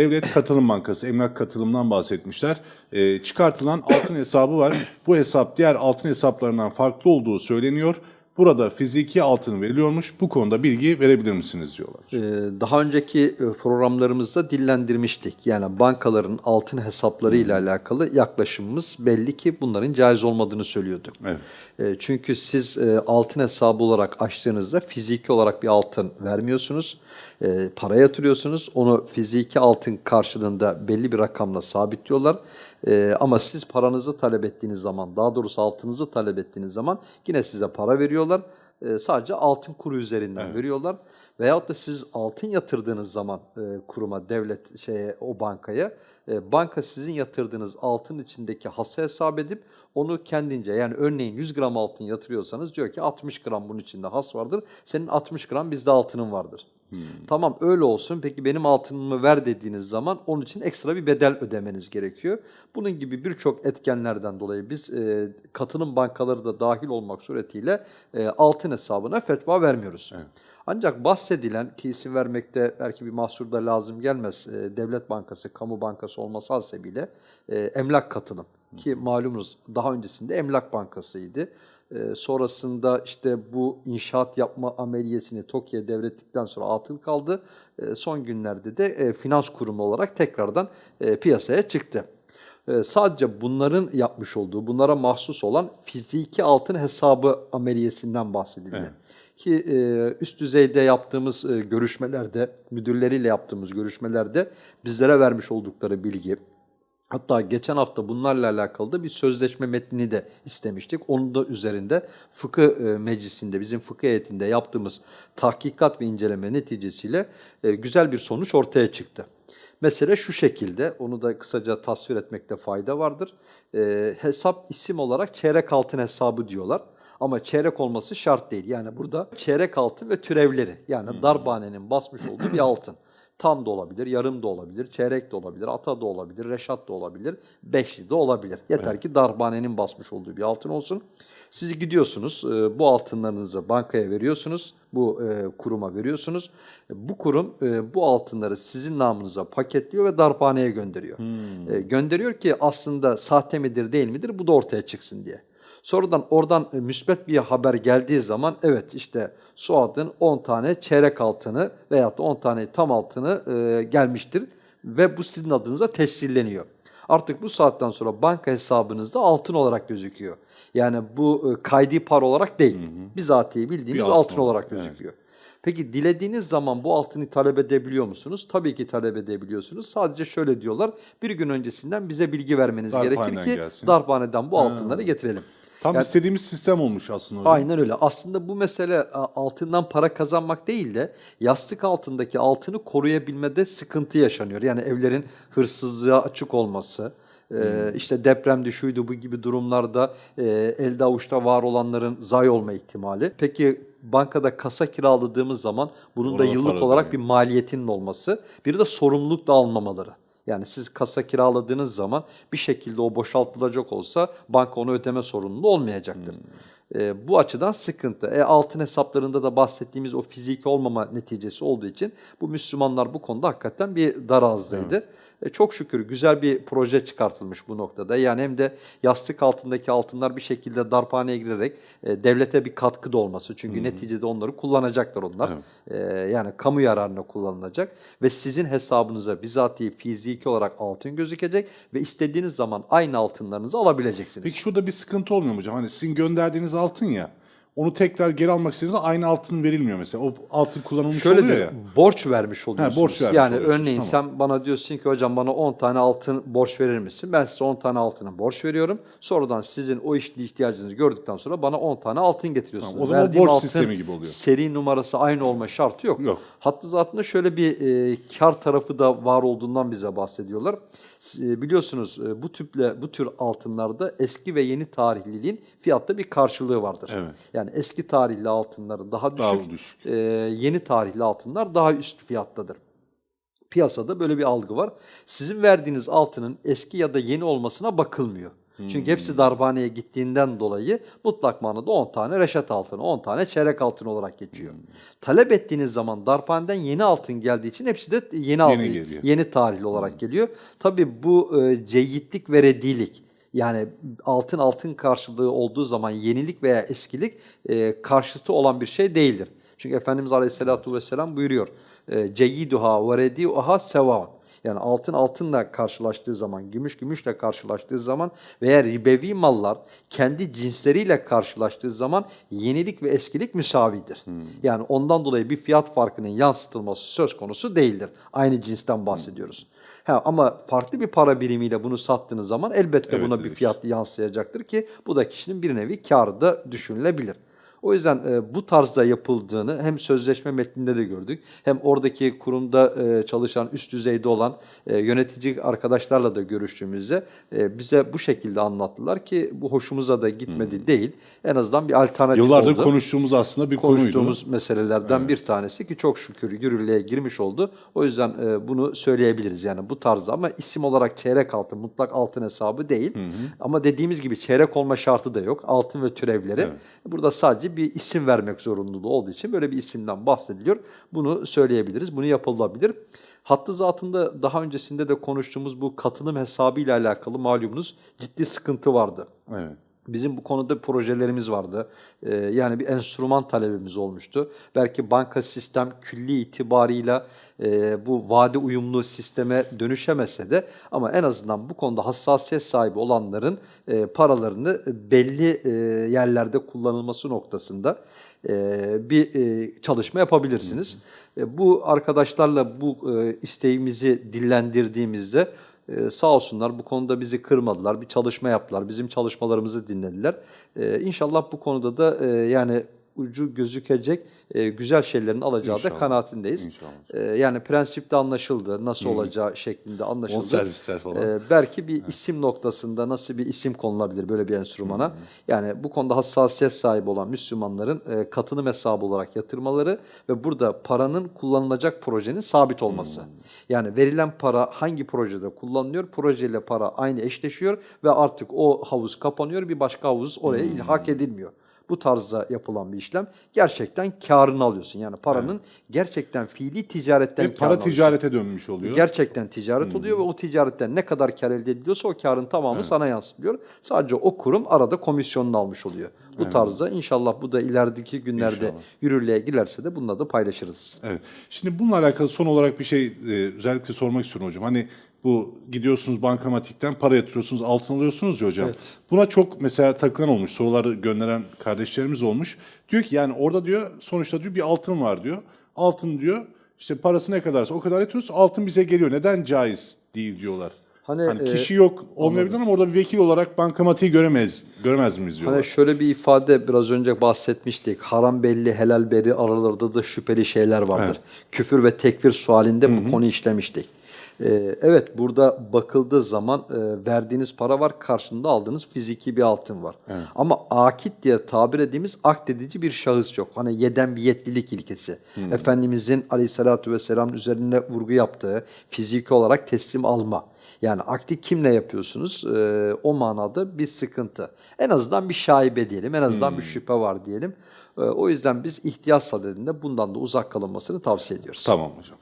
Devlet Katılım Bankası, Emlak Katılım'dan bahsetmişler. E, çıkartılan altın hesabı var. Bu hesap diğer altın hesaplarından farklı olduğu söyleniyor. Burada fiziki altın veriliyormuş. Bu konuda bilgi verebilir misiniz diyorlar. Ee, Daha önceki e, programlarımızda dillendirmiştik. Yani bankaların altın hesapları ile alakalı yaklaşımımız belli ki bunların caiz olmadığını söylüyorduk. Evet. E, Çünkü siz e, altın hesabı olarak açtığınızda fiziki olarak bir altın vermiyorsunuz. E, Para yatırıyorsunuz. Onu fiziki altın karşılığında belli bir rakamla sabitliyorlar. E, Ama siz paranızı talep ettiğiniz zaman, daha doğrusu altınızı talep ettiğiniz zaman yine size para veriyorlar. E, Sadece altın kuru üzerinden veriyorlar. Veyahut da siz altın yatırdığınız zaman e, kuruma, devlet şeye, o bankaya e, banka sizin yatırdığınız altın içindeki hassa hesap edip onu kendince yani örneğin 100 gram altın yatırıyorsanız diyor ki 60 gram bunun içinde has vardır. Senin 60 gram bizde altının vardır. Tamam öyle olsun. Peki benim altınımı ver dediğiniz zaman onun için ekstra bir bedel ödemeniz gerekiyor. Bunun gibi birçok etkenlerden dolayı biz e, katılım bankaları da dahil olmak suretiyle e, altın hesabına fetva vermiyoruz. Ancak bahsedilen ki isim vermekte belki bir mahsur da lazım gelmez. e, devlet bankası, kamu bankası olması hasebiyle e, emlak katılım ki malumunuz daha öncesinde emlak bankasıydı. E, sonrasında işte bu inşaat yapma ameliyesini TOKİ'ye devrettikten sonra atıl kaldı. E, son günlerde de e, finans kurumu olarak tekrardan e, piyasaya çıktı. E, sadece bunların yapmış olduğu, bunlara mahsus olan fiziki altın hesabı ameliyesinden bahsedildi. Ki e, üst düzeyde yaptığımız e, görüşmelerde, müdürleriyle yaptığımız görüşmelerde bizlere vermiş oldukları bilgi, Hatta geçen hafta bunlarla alakalı da bir sözleşme metnini de istemiştik. Onun da üzerinde fıkıh e, meclisinde, bizim fıkıh heyetinde yaptığımız tahkikat ve inceleme neticesiyle e, güzel bir sonuç ortaya çıktı. Mesele şu şekilde, onu da kısaca tasvir etmekte fayda vardır. E, hesap isim olarak çeyrek altın hesabı diyorlar. Ama çeyrek olması şart değil. Yani burada çeyrek altın ve türevleri yani darphanenin basmış olduğu bir altın. Tam da olabilir, yarım da olabilir, çeyrek de olabilir, ata da olabilir, reşat da olabilir, beşli de olabilir. Yeter ki darphanenin basmış olduğu bir altın olsun. Siz gidiyorsunuz, e, bu altınlarınızı bankaya veriyorsunuz, bu e, kuruma veriyorsunuz. E, Bu kurum bu altınları sizin namınıza paketliyor ve darphaneye gönderiyor. E, Gönderiyor ki aslında sahte midir değil midir bu da ortaya çıksın diye. Sonradan oradan e, müsbet bir haber geldiği zaman evet işte Suad'ın 10 tane çeyrek altını veyahut da 10 tane tam altını e, gelmiştir ve bu sizin adınıza tescilleniyor. Artık bu saatten sonra banka hesabınızda altın olarak gözüküyor. Yani bu e, kaydi par olarak değil. Bizatihi bildiğimiz Bir altın altın, olarak olarak, evet. gözüküyor. Peki dilediğiniz zaman bu altını talep edebiliyor musunuz? Tabii ki talep edebiliyorsunuz. Sadece şöyle diyorlar. Bir gün öncesinden bize bilgi vermeniz Darphaneden gerekir ki gelsin. darphaneden bu altınları getirelim. Tam Yani- istediğimiz sistem olmuş aslında. hocam. Aynen öyle. Aslında bu mesele a, altından para kazanmak değil de yastık altındaki altını koruyabilmede sıkıntı yaşanıyor. Yani evlerin hırsızlığa açık olması, e, işte depremde şuydu bu gibi durumlarda e, elde avuçta var olanların zayi olma ihtimali. Peki bankada kasa kiraladığımız zaman bunun da Orada yıllık para olarak bir maliyetinin olması, bir de sorumluluk da almamaları. Yani siz kasa kiraladığınız zaman bir şekilde o boşaltılacak olsa banka onu ödeme sorumluluğu olmayacaktır. E, bu açıdan sıkıntı. E, altın hesaplarında da bahsettiğimiz o fiziki olmama neticesi olduğu için bu Müslümanlar bu konuda hakikaten bir darazlıydı. E, çok şükür güzel bir proje çıkartılmış bu noktada. Yani hem de yastık altındaki altınlar bir şekilde darphaneye girerek e, devlete bir katkı da olması. Çünkü neticede onları kullanacaklar onlar. E, yani kamu yararına kullanılacak ve sizin hesabınıza bizatihi fiziki olarak altın gözükecek ve istediğiniz zaman aynı altınlarınızı alabileceksiniz. Peki şurada bir sıkıntı olmuyor mu hocam? Hani sizin gönderdiğiniz altın ya, onu tekrar geri almak istediğinizde aynı altın verilmiyor mesela. O altın kullanılmış Şöyle oluyor de ya. borç vermiş oluyorsunuz. borç vermiş yani oluyorsunuz, örneğin tamam. sen bana diyorsun ki hocam bana 10 tane altın borç verir misin? Ben size 10 tane altını borç veriyorum. Sonradan sizin o işli ihtiyacınızı gördükten sonra bana 10 tane altın getiriyorsunuz. Tamam, o zaman Verdiğim borç altın sistemi gibi oluyor. Seri numarası aynı olma şartı yok. Yok. Hatta zatında şöyle bir e, kar tarafı da var olduğundan bize bahsediyorlar. E, biliyorsunuz e, bu tüple bu tür altınlarda eski ve yeni tarihliliğin fiyatta bir karşılığı vardır. Evet. Yani eski tarihli altınların daha düşük, Daha düşük. e, yeni tarihli altınlar daha üst fiyattadır. Piyasada böyle bir algı var. Sizin verdiğiniz altının eski ya da yeni olmasına bakılmıyor. Çünkü hepsi darphaneye gittiğinden dolayı mutlak manada 10 tane reşat altını, 10 tane çeyrek altın olarak geçiyor. Talep ettiğiniz zaman darphaneden yeni altın geldiği için hepsi de yeni altın, geliyor. yeni tarihli olarak geliyor. Tabii bu e, ceyyitlik ve redilik yani altın altın karşılığı olduğu zaman yenilik veya eskilik e, karşıtı olan bir şey değildir. Çünkü Efendimiz Aleyhisselatü Vesselam buyuruyor. E, Ceyyiduha ve rediuha seva. Yani altın altınla karşılaştığı zaman, gümüş gümüşle karşılaştığı zaman veya ribevi mallar kendi cinsleriyle karşılaştığı zaman yenilik ve eskilik müsavidir. Yani ondan dolayı bir fiyat farkının yansıtılması söz konusu değildir. Aynı cinsten bahsediyoruz. Ha, ama farklı bir para birimiyle bunu sattığınız zaman elbette Evet, buna bir evet. fiyat yansıyacaktır ki bu da kişinin bir nevi karı da düşünülebilir. O yüzden e, bu tarzda yapıldığını hem sözleşme metninde de gördük hem oradaki kurumda e, çalışan üst düzeyde olan e, yönetici arkadaşlarla da görüştüğümüzde e, bize bu şekilde anlattılar ki bu hoşumuza da gitmedi değil. En azından bir alternatif Yıllardır oldu konuştuğumuz aslında bir konuydu. konuştuğumuz meselelerden bir tanesi ki çok şükür yürürlüğe girmiş oldu. O yüzden e, bunu söyleyebiliriz yani bu tarzda ama isim olarak çeyrek altın mutlak altın hesabı değil. Ama dediğimiz gibi çeyrek olma şartı da yok. Altın ve türevleri. Burada sadece bir isim vermek zorunluluğu olduğu için böyle bir isimden bahsediliyor. Bunu söyleyebiliriz. Bunu yapılabilir. Hattı zatında daha öncesinde de konuştuğumuz bu katılım hesabı ile alakalı malumunuz ciddi sıkıntı vardı. Evet. Bizim bu konuda projelerimiz vardı. Ee, yani bir enstrüman talebimiz olmuştu. Belki banka sistem külli itibarıyla e, bu vade uyumlu sisteme dönüşemese de ama en azından bu konuda hassasiyet sahibi olanların e, paralarını belli e, yerlerde kullanılması noktasında e, bir e, çalışma yapabilirsiniz. E, bu arkadaşlarla bu e, isteğimizi dillendirdiğimizde ee, sağ olsunlar bu konuda bizi kırmadılar. Bir çalışma yaptılar. Bizim çalışmalarımızı dinlediler. Ee, inşallah bu konuda da e, yani ucu gözükecek e, güzel şeylerin alacağı da İnşallah. kanaatindeyiz. İnşallah. Ee, yani prensipte anlaşıldı. Nasıl olacağı şeklinde anlaşıldı. Bonservisler falan. Ee, belki bir isim noktasında nasıl bir isim konulabilir böyle bir enstrümana? Yani bu konuda hassasiyet sahibi olan Müslümanların e, katılım hesabı olarak yatırmaları ve burada paranın kullanılacak projenin sabit olması. Yani verilen para hangi projede kullanılıyor? Projeyle para aynı eşleşiyor ve artık o havuz kapanıyor. Bir başka havuz oraya ilhak edilmiyor. Bu tarzda yapılan bir işlem gerçekten karını alıyorsun. Yani paranın gerçekten fiili ticaretten Ve para alıyorsun. ticarete dönmüş oluyor. Gerçekten ticaret oluyor ve o ticaretten ne kadar kar elde ediliyorsa o karın tamamı sana yansıtılıyor. Sadece o kurum arada komisyonunu almış oluyor. Bu tarzda inşallah bu da ilerideki günlerde İnşallah. yürürlüğe girerse de bununla da paylaşırız. Evet. Şimdi bununla alakalı son olarak bir şey e, özellikle sormak istiyorum hocam. Hani bu gidiyorsunuz bankamatikten para yatırıyorsunuz, altın alıyorsunuz ya hocam. Evet. Buna çok mesela takılan olmuş, soruları gönderen kardeşlerimiz olmuş. Diyor ki yani orada diyor sonuçta diyor bir altın var diyor. Altın diyor işte parası ne kadarsa o kadar yatırıyoruz. Altın bize geliyor. Neden caiz değil diyorlar. Hani, Hani, e, kişi yok olmayabilir ama orada bir vekil olarak bankamatiği göremez göremez miyiz diyorlar. Hani şöyle bir ifade biraz önce bahsetmiştik. Haram belli, helal belli aralarda da şüpheli şeyler vardır. Küfür ve tekfir sualinde bu konu işlemiştik. Ee, evet burada bakıldığı zaman e, verdiğiniz para var, karşında aldığınız fiziki bir altın var. Ama akit diye tabir ettiğimiz akdedici bir şahıs yok. Hani yeden bir yetlilik ilkesi. Efendimizin aleyhissalatü vesselam üzerine vurgu yaptığı fiziki olarak teslim alma. Yani akdi kimle yapıyorsunuz? Ee, o manada bir sıkıntı. En azından bir şaibe diyelim, en azından bir şüphe var diyelim. Ee, o yüzden biz ihtiyaç sadedinde bundan da uzak kalınmasını tavsiye ediyoruz. Tamam hocam.